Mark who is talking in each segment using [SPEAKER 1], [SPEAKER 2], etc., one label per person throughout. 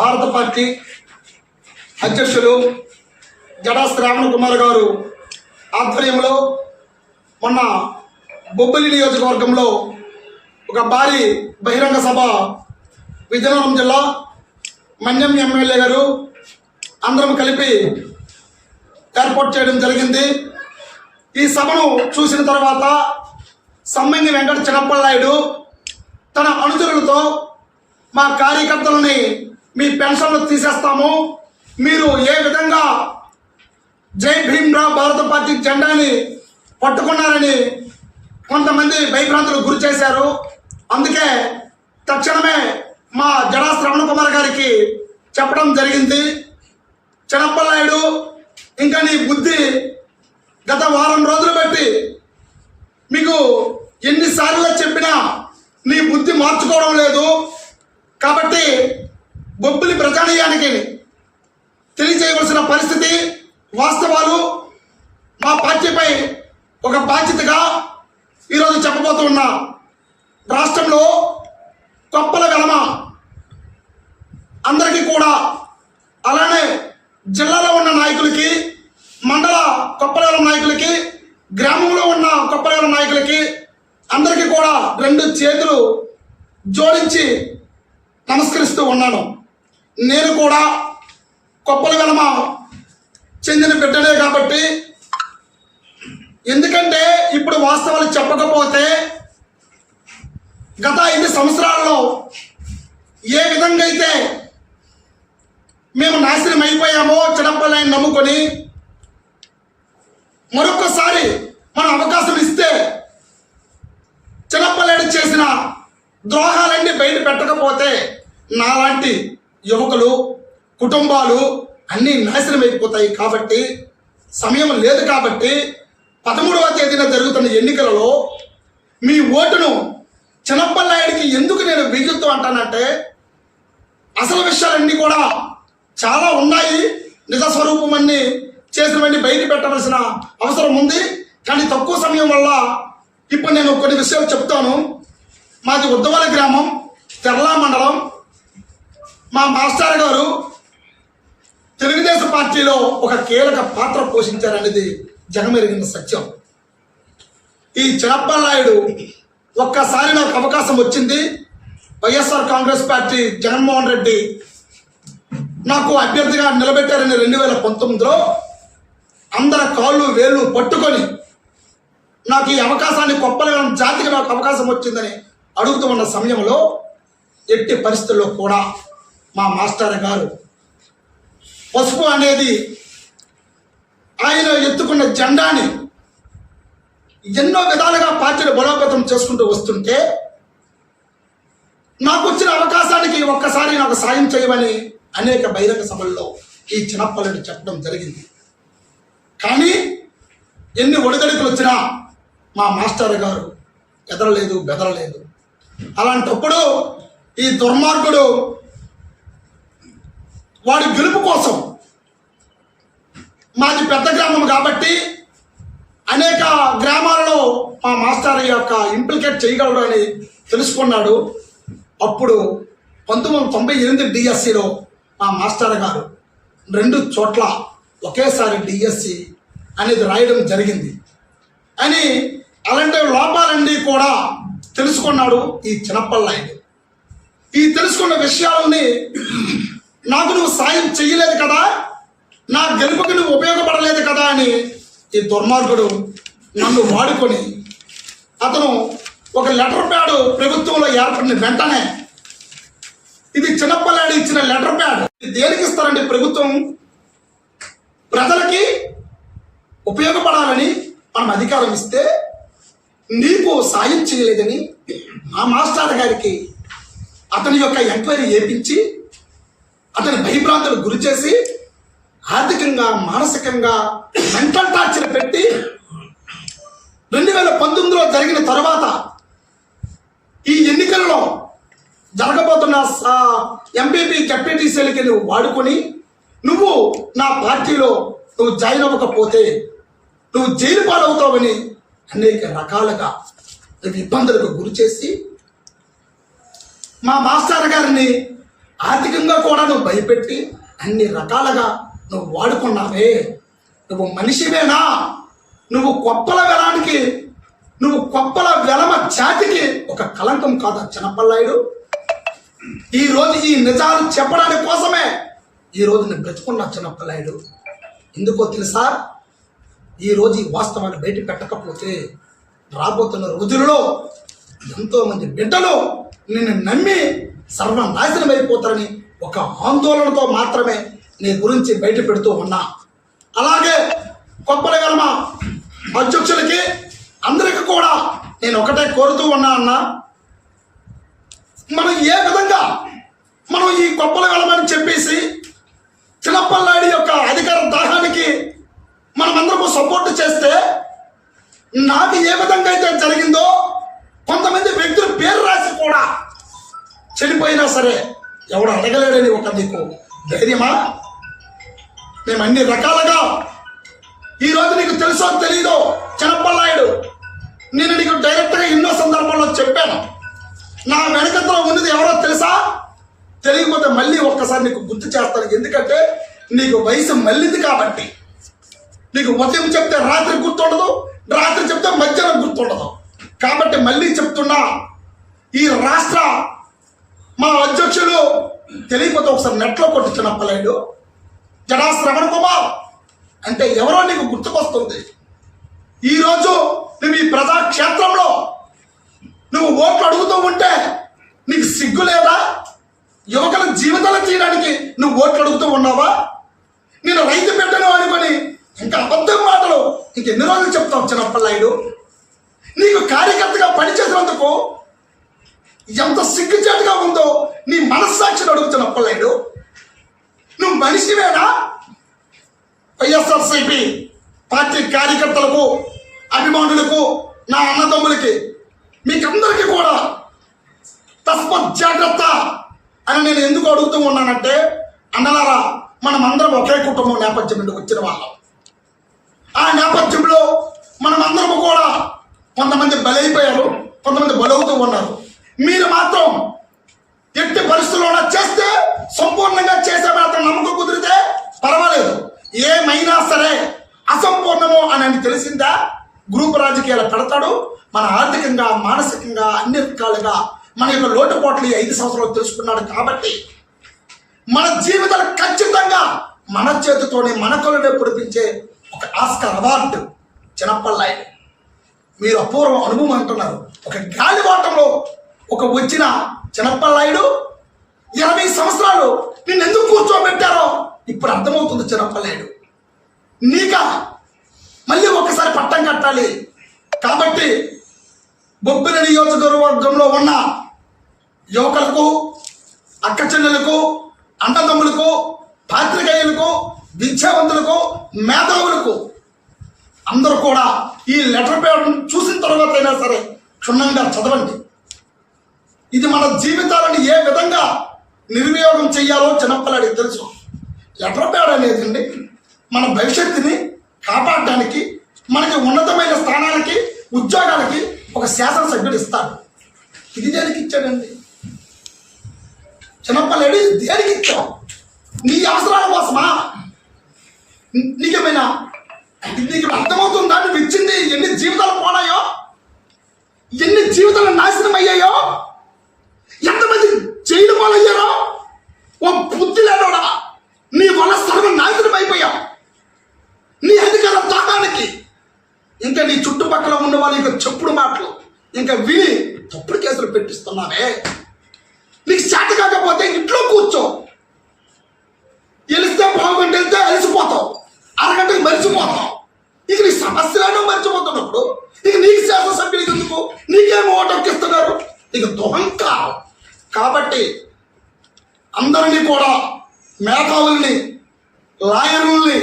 [SPEAKER 1] భారత పార్టీ అధ్యక్షులు జడా శ్రావణ కుమార్ గారు ఆధ్వర్యంలో మొన్న బొబ్బిలి నియోజకవర్గంలో ఒక భారీ బహిరంగ సభ విజయనగరం జిల్లా మన్యం ఎమ్మెల్యే గారు అందరం కలిపి ఏర్పాటు చేయడం జరిగింది. ఈ సభను చూసిన తర్వాత సమ్మంగి వెంకట చిన్నప్పలనాయుడు తన అనుచరులతో మా కార్యకర్తలని మీ పెన్షన్లు తీసేస్తాము. మీరు ఏ విధంగా జై భీమ్రావ్ భారత పార్టీ జెండాని పట్టుకున్నారని కొంతమంది భయభ్రాంతులు గురి చేశారు. అందుకే తక్షణమే మా జడా శ్రవణ కుమార్ గారికి చెప్పడం జరిగింది. చిన్నప్పలనాయుడు ఇంకా నీ బుద్ధి గత వారం రోజులు బట్టి మీకు ఎన్నిసార్లు చెప్పినా నీ బుద్ధి మార్చుకోవడం లేదు. కాబట్టి బొబ్బిలి ప్రజానీయానికి తెలియజేయవలసిన పరిస్థితి వాస్తవాలు మా పార్టీపై ఒక బాధ్యతగా ఈరోజు చెప్పబోతూ ఉన్నా. రాష్ట్రంలో కొప్పల వెలమ అందరికీ కూడా అలానే జిల్లాలో ఉన్న నాయకులకి మండల కొప్పలవరం నాయకులకి గ్రామంలో ఉన్న కొప్పలవరం నాయకులకి అందరికీ కూడా రెండు చేతులు జోడించి నమస్కరిస్తూ ఉన్నాను నేను కూడా కొప్పల వెలమ చెందిన బిడ్డలే కాబట్టి. ఎందుకంటే ఇప్పుడు వాస్తవాలు చెప్పకపోతే గత ఐదు సంవత్సరాల్లో ఏ విధంగా అయితే మేము నాశనం అయిపోయామో చిన్నప్పలని నమ్ముకొని మరొకసారి మనం అవకాశం ఇస్తే చిన్నప్పలేడు చేసిన ద్రోహాలన్నీ బయట పెట్టకపోతే నాలాంటి యువకులు కుటుంబాలు అన్నీ నాశనం అయిపోతాయి కాబట్టి సమయం లేదు కాబట్టి పదమూడవ తేదీన జరుగుతున్న ఎన్నికలలో మీ ఓటును చిన్నప్పలనాయుడికి ఎందుకు నేను బిగుతూ అంటానంటే అసలు విషయాలన్నీ కూడా చాలా ఉన్నాయి. నిజ స్వరూపం అన్ని చేసినవన్నీ బయట పెట్టవలసిన అవసరం ఉంది. కానీ తక్కువ సమయం వల్ల ఇప్పుడు నేను కొన్ని విషయాలు చెప్తాను. మాది ఉద్దవల గ్రామం తెరలా మండలం మా మాస్టర్ గారు తెలుగుదేశం పార్టీలో ఒక కీలక పాత్ర పోషించారనేది జగమెరిగిన సత్యం. ఈ నాయుడు ఒక్కసారి నాకు అవకాశం వచ్చింది. వైఎస్ఆర్ కాంగ్రెస్ పార్టీ జగన్మోహన్ రెడ్డి నాకు అభ్యర్థిగా నిలబెట్టారని రెండు వేల పంతొమ్మిదిలో అందరి కాళ్ళు వేళ్ళు పట్టుకొని నాకు ఈ అవకాశాన్ని కొప్పలేని జాతికి నాకు అవకాశం వచ్చిందని అడుగుతూ ఉన్న సమయంలో ఎట్టి పరిస్థితుల్లో కూడా మా మాస్టర్ గారు. పసుపు అనేది ఆయన ఎత్తుకున్న జెండాని ఎన్నో విధాలుగా పార్టీని బలోపేతం చేసుకుంటూ వస్తుంటే నాకు వచ్చిన అవకాశానికి ఒక్కసారి నాకు సాయం చేయమని అనేక బహిరంగ సభల్లో ఈ చిన్నప్పలటి చెప్పడం జరిగింది. కానీ ఎన్ని ఒడిదడుకులు వచ్చినా మా మాస్టర్ గారు ఎదరలేదు బెదరలేదు. అలాంటప్పుడు ఈ దుర్మార్గుడు వాడి గెలుపు కోసం. మాది పెద్ద గ్రామం కాబట్టి అనేక గ్రామాలలో మా మాస్టర్ యొక్క ఇంప్లికేట్ చేయగలడు అని తెలుసుకున్నాడు. అప్పుడు పంతొమ్మిది వందల తొంభై ఎనిమిది డిఎస్సిలో మా మాస్టర్ గారు రెండు చోట్ల ఒకేసారి డిఎస్సి అనేది రాయడం జరిగింది. అని అలాంటి లోపాలన్నీ కూడా తెలుసుకున్నాడు ఈ చిన్నప్పలనాయుడు ఈ తెలుసుకున్న విషయాలని నాకు నువ్వు సాయం చెయ్యలేదు కదా? నా గెలుపుకి నువ్వు ఉపయోగపడలేదు కదా అని ఈ దుర్మార్గుడు నన్ను వాడుకొని అతను ఒక లెటర్ ప్యాడ్ ప్రభుత్వంలో ఏర్పడిన వెంటనే ఇది చిన్నప్పలాడి ఇచ్చిన లెటర్ ప్యాడ్. ఇది దేనికి ఇస్తారండి ప్రభుత్వం? ప్రజలకి ఉపయోగపడాలని మనం అధికారం ఇస్తే నీకు సాయం చేయలేదని మా మాస్టర్ గారికి అతని యొక్క ఎంక్వైరీ చేపించి అతని భయభ్రాంతులకు గురి చేసి ఆర్థికంగా మానసికంగా మెంటల్ టార్చర్ పెట్టి రెండు వేల పంతొమ్మిదిలో జరిగిన తర్వాత ఈ ఎన్నికలలో జరగబోతున్న ఎంపీపీ కెప్టెన్సీలకి నువ్వు వాడుకొని నువ్వు నా పార్టీలో నువ్వు జాయిన్ అవ్వకపోతే నువ్వు జైలు పాలవుతావని అనేక రకాలుగా ఇబ్బందులకు గురి చేసి మా మాస్టర్ గారిని ఆర్థికంగా కూడా నువ్వు భయపెట్టి అన్ని రకాలుగా నువ్వు వాడుకున్నావే. నువ్వు మనిషివేనా? నువ్వు కొప్పల వెలానికి నువ్వు కొప్పల వెలమ జాతికి ఒక కలంకం కాదా చిన్నపల్లాయుడు? ఈ ఈ నిజాలు చెప్పడానికి కోసమే ఈ నేను బ్రతుకున్నా చిన్నపల్లాయుడు. ఎందుకో తెలుసా? ఈ రోజు ఈ వాస్తవాన్ని బయట పెట్టకపోతే రాబోతున్న రోజులలో ఎంతోమంది బిడ్డలు నిన్ను నమ్మి సర్వనాశనం అయిపోతారని ఒక ఆందోళనతో మాత్రమే నీ గురించి బయట పెడుతూ ఉన్నా. అలాగే కొప్పల వర్మ అధ్యక్షులకి అందరికీ కూడా నేను ఒకటే కోరుతూ ఉన్నా అన్నా చెప్పాను. నా వెనకతలో ఉన్నది ఎవరో తెలుసా? తెలియకపోతే మళ్ళీ ఒక్కసారి నీకు గుర్తు చేస్తాను. ఎందుకంటే నీకు వయసు మళ్ళీది కాబట్టి. నీకు ఉదయం చెప్తే రాత్రి గుర్తుండదు రాత్రి చెప్తే మధ్యాహ్నం గుర్తుండదు. కాబట్టి మళ్ళీ చెప్తున్నా ఈ రాష్ట్ర మా అధ్యక్షులు తెలియకపోతే ఒకసారి నెట్లో కొట్టించిన చిన్నప్పలేడు జడా శ్రవణ్ కుమార్. అంటే ఎవరో నీకు గుర్తుకొస్తుంది. ఈరోజు నువ్వు ఈ ప్రజాక్షేత్రంలో నువ్వు ఓట్లు అడుగుతూ ఉంటే నీకు సిగ్గు లేదా? యువకుల జీవితాలు తీయడానికి నువ్వు ఓట్లు అడుగుతూ ఉన్నావా? నేను రైతు బిడ్డను అనుకొని ఇంకా అబద్ధం మాటలు ఇంకెన్ని రోజులు చెప్తావు చిన్నప్పలాయుడు నీకు కార్యకర్తగా పనిచేసినందుకు ఎంత సిగ్గుచేటుగా ఉందో నీ మనస్సాక్షిని అడుగుతున్న అప్పలాయుడు నువ్వు మనిషివేనా? వైఎస్ఆర్సీపీ పార్టీ కార్యకర్తలకు అభిమానులకు నా అన్నదమ్ములకి మీకందరికీ కూడా తస్మత్ జాగ్రత్త అని నేను ఎందుకు అడుగుతూ ఉన్నానంటే అన్నలారా మనం అందరం ఒకే కుటుంబం నేపథ్యం నుండి వచ్చిన వాళ్ళం. ఆ నేపథ్యంలో మనం అందరం కూడా కొంతమంది బలైపోయారు కొంతమంది బలవుతూ ఉన్నారు. మీరు మాత్రం ఎట్టి పరిస్థితుల్లో చేస్తే సంపూర్ణంగా చేసే మాత్రం నమ్మకం కుదిరితే పర్వాలేదు. ఏమైనా సరే అసంపూర్ణము అని అని తెలిసిందా? గ్రూప్ రాజకీయాలు పెడతాడు. మన ఆర్థికంగా మానసికంగా అన్ని రకాలుగా మన యొక్క లోటుపాట్లు ఈ ఐదు సంవత్సరాలు తెలుసుకున్నాడు కాబట్టి మన జీవితాలు ఖచ్చితంగా మన చేతితోనే మన కళ్ళనే పొడిపించే ఒక ఆస్కార్ అవార్డు చిన్నప్పల్లాయి మీరు అపూర్వం అనుభవం అంటున్నారు. ఒక గాలివాటంలో ఒక వచ్చిన చిన్నప్పల్లాయుడు ఇరవై సంవత్సరాలు నిన్ను ఎందుకు కూర్చోబెట్టారో ఇప్పుడు అర్థమవుతుంది చిన్నప్పల్లాయుడు నీక మళ్ళీ ఒకసారి పట్టం కట్టాలి. కాబట్టి బొబ్బిల నియోజకవర్గంలో ఉన్న యువకులకు అక్క చెల్లెలకు అన్నదమ్ములకు పాత్రికేయులకు విద్యావంతులకు మేధావులకు అందరూ కూడా ఈ లెటర్ పేపర్ చూసిన తర్వాత అయినా సరే క్షుణ్ణంగా చదవండి. ఇది మన జీవితాలను ఏ విధంగా నిర్వియోగం చేయాలో చిన్నపిల్లాడికి తెలుసు. లెటర్ ప్యాడ్ అనేది అండి మన భవిష్యత్తుని కాపాడడానికి మనకి ఉన్నతమైన స్థానాలకి ఉద్యోగాలకి ఒక శాసనసభ్యుడు ఇస్తాడు. ఇది దేనికి ఇచ్చాడండి? చిన్నప్పలేడు దేనికి ఇచ్చావు? నీ అవసరాల కోసమా? నీకేమైనా నీకు అర్థమవుతుందా? నువ్వు ఇచ్చింది ఎన్ని జీవితాలు పోనాయో? ఎన్ని జీవితాలు నాశనం అయ్యాయో? ఎంతమంది జైలు పాలయ్యారో? ఓ బుద్ధి లేడోడా నీ వల్ల సర్వ నాశనం అయిపోయావు నీ అధికార దాహానికి ఇంకా నీ చుట్టుపక్కల ఉన్న వాళ్ళు ఇంకా చెప్పుడు మాటలు ఇంకా విని తప్పుడు కేసులు పెట్టిస్తున్నావే నీకు చేత కాకపోతే ఇంట్లో కూర్చో గెలిస్తే బాగుంటే వెళ్తే అలసిపోతావు అరగంటకి మర్చిపోతావు ఇక నీ సమస్యలను మర్చిపోతున్నప్పుడు ఇక నీకు శాసనసభ్యులకి ఎందుకు నీకేం ఓటొక్కిస్తున్నారు ఇక దుహంకారం కాబట్టి అందరినీ కూడా మేధావుల్ని లాయర్లని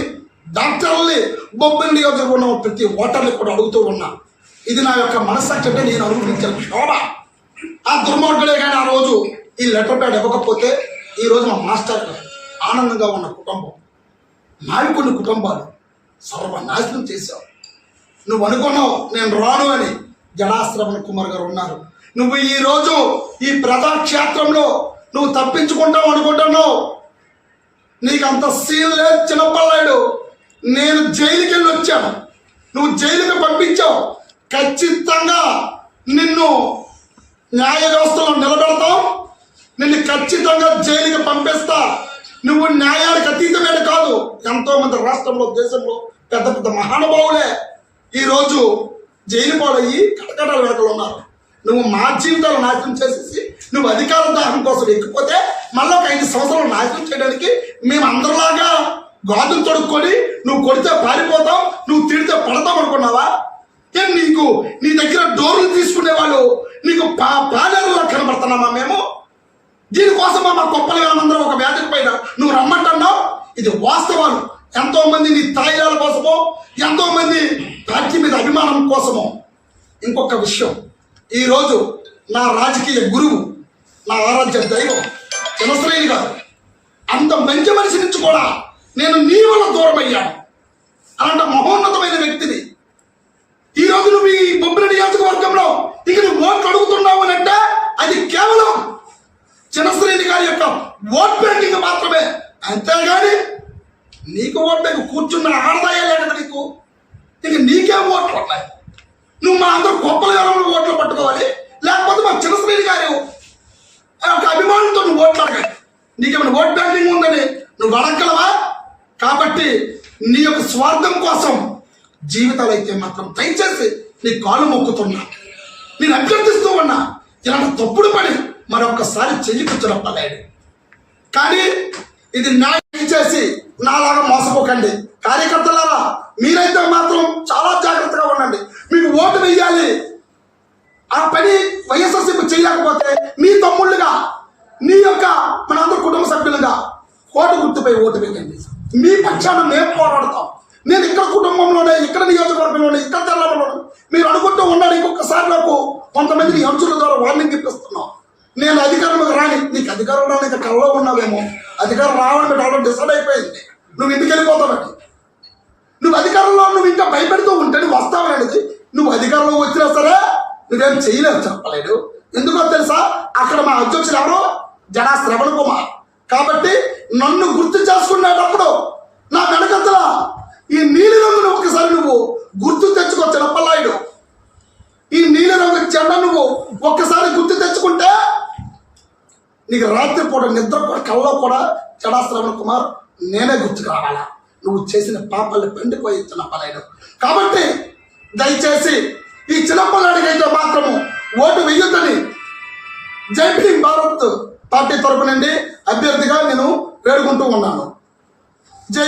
[SPEAKER 1] డాక్టర్లని బొబ్బిలి నియోజకవర్గం ఉన్న ప్రతి ఓటర్ని కూడా అడుగుతూ ఉన్నా ఇది నా యొక్క మనస్సాక్షి అంటే నేను అనుభవించిన క్షోభ. ఆ దుర్మార్గుడే కానీ ఆ రోజు ఈ లెటర్ ప్యాడ్ ఇవ్వకపోతే ఈ రోజు మా మాస్టర్ ఆనందంగా ఉన్న కుటుంబం నావి కొన్ని కుటుంబాలు సర్వనాశనం చేశావు. నువ్వు అనుకున్నావు నేను రాను అని జడాశ్రవణ కుమార్ గారు ఉన్నారు. నువ్వు ఈ రోజు ఈ ప్రజాక్షేత్రంలో నువ్వు తప్పించుకుంటావు అనుకుంటున్నావు. నీకు అంత సీన్ లేదు చిన్నపల్లాడు నేను జైలుకి వెళ్ళి వచ్చాను. నువ్వు జైలుకి పంపించావు. ఖచ్చితంగా నిన్ను న్యాయ వ్యవస్థలో నిలబెడతాం. నిన్ను ఖచ్చితంగా జైలుకి పంపిస్తా. నువ్వు న్యాయానికి అతీతమైన కాదు. ఎంతో మంది రాష్ట్రంలో దేశంలో పెద్ద పెద్ద మహానుభావులే ఈరోజు జైలు పాలయ్యి కటకటాల వెనకలు ఉన్నారు. నువ్వు మా జీవితాలు నాశనం చేసేసి నువ్వు అధికార దాహం కోసం ఎక్కిపోతే మళ్ళీ ఒక ఐదు సంవత్సరాలు నాశనం చేయడానికి మేము అందరిలాగా గాజులు తొడుక్కొని నువ్వు కొడితే పారిపోతాం నువ్వు తిడితే పడతాం అనుకున్నావా? ఏం నీకు? నీ దగ్గర డోర్లు తీసుకునే వాళ్ళు నీకు పా పాలేరులా కనబడుతున్నామా మేము? దీనికోసమా మా కుప్పల వేలందరం ఒక వ్యాధికి పైన నువ్వు రమ్మంటున్నావు? ఇది వాస్తవాలు. ఎంతో మంది నీ తాయిలాల కోసమో ఎంతో మంది పార్టీ మీద అభిమానం కోసమో. ఇంకొక విషయం. ఈరోజు నా రాజకీయ గురువు నా ఆరాధ్య దైవం జనశ్రేణి గారు అంత మంచి మనిషి నుంచి కూడా నేను నీ వల్ల దూరం అయ్యాను అలాంటి మహోన్నతమైన వ్యక్తిని ఈ నువ్వు ఈ బొబ్బిలి నియోజకవర్గంలో ఇక నువ్వు ఓట్లు అడుగుతున్నావు అని అంటే అది కేవలం చిన్నశ్రేణి గారి యొక్క ఓట్ బ్యాంకింగ్ మాత్రమే అంతేగాని నీకు ఓట్ బ్యాంక్ కూర్చున్న ఆడదాయా లేదా నీకు ఇక నీకే ఓట్లు ఉన్నాయి నువ్వు మా అందరూ గొప్పల ఎవరు ఓట్లు పట్టుకోవాలి లేకపోతే మా చిన్నశ్రేణి గారు ఆ యొక్క అభిమానంతో నువ్వు ఓట్లు అడగాలి నీకేమైనా ఓట్ బ్యాంకింగ్ ఉందని నువ్వు అడగలవా నీ యొక్క స్వార్థం కోసం జీవితాలు అయితే మాత్రం దయచేసి నీ కాలు మొక్కుతున్నా. నేను అభ్యర్థిస్తూ ఉన్నా ఇలాంటి తప్పుడు పని మరొకసారి చెయ్యకొచ్చిన కానీ ఇది న్యాయం చేసి నాలాగా మోసపోకండి. కార్యకర్తలారా మీరైతే మాత్రం చాలా జాగ్రత్తగా ఉండండి. మీకు ఓటు వేయాలి ఆ పని వైఎస్ఆర్సీపీ చేయలేకపోతే మీ తమ్ముళ్ళుగా నీ యొక్క మనందరూ కుటుంబ సభ్యులుగా ఓటు గుర్తుపై ఓటు వేయండి. మీ పక్షాన మేము పోరాడతాం. నేను ఇక్కడ కుటుంబంలోనే ఇక్కడ నియోజకవర్గంలోనే ఇక్కడ జిల్లాలోనే మీరు అనుకుంటూ ఉండాలి ఇంకొకసారి నాకు కొంతమంది అంచుల ద్వారా వార్నింగ్ ఇప్పిస్తున్నాం. నేను అధికారంలోకి రాని నీకు అధికారం రాని కళ్ళలో ఉన్నావేమో. అధికారం రావడం మీరు ఆల్రెడీ డిసైడ్ అయిపోయింది. నువ్వు ఇంటికి వెళ్ళిపోతావండి నువ్వు అధికారంలో నువ్వు ఇంకా భయపెడుతూ ఉంటే నువ్వు వస్తావనేది నువ్వు అధికారంలో వచ్చినా సరే నువ్వేం చేయలేదు చెప్పలేడు ఎందుకో తెలుసా? అక్కడ మా అధ్యక్షులు ఎవరు? జనా శ్రవణ్ కుమార్. కాబట్టి నన్ను గుర్తు చేసుకునేటప్పుడు నా వెనకత్తల ఈ నీలి రంగును ఒకసారి నువ్వు గుర్తు తెచ్చుకో చిన్నపల్లాయుడు ఈ నీలి రంగు జెండా నువ్వు ఒక్కసారి గుర్తు తెచ్చుకుంటే నీకు రాత్రిపూట నిద్ర కూడా కళ్ళలో కూడా జడా కుమార్ నేనే గుర్తుకు రావాలా? నువ్వు చేసిన పాపాలు పండిపోయి చిన్నపల్లాయుడు కాబట్టి దయచేసి ఈ చిన్నపల్లాడికైతే మాత్రము ఓటు వెయ్యొద్దని జైపీ భారత్ పార్టీ తరపు నుండి అభ్యర్థిగా నేను పేర్కొంటూ ఉన్నాను. జై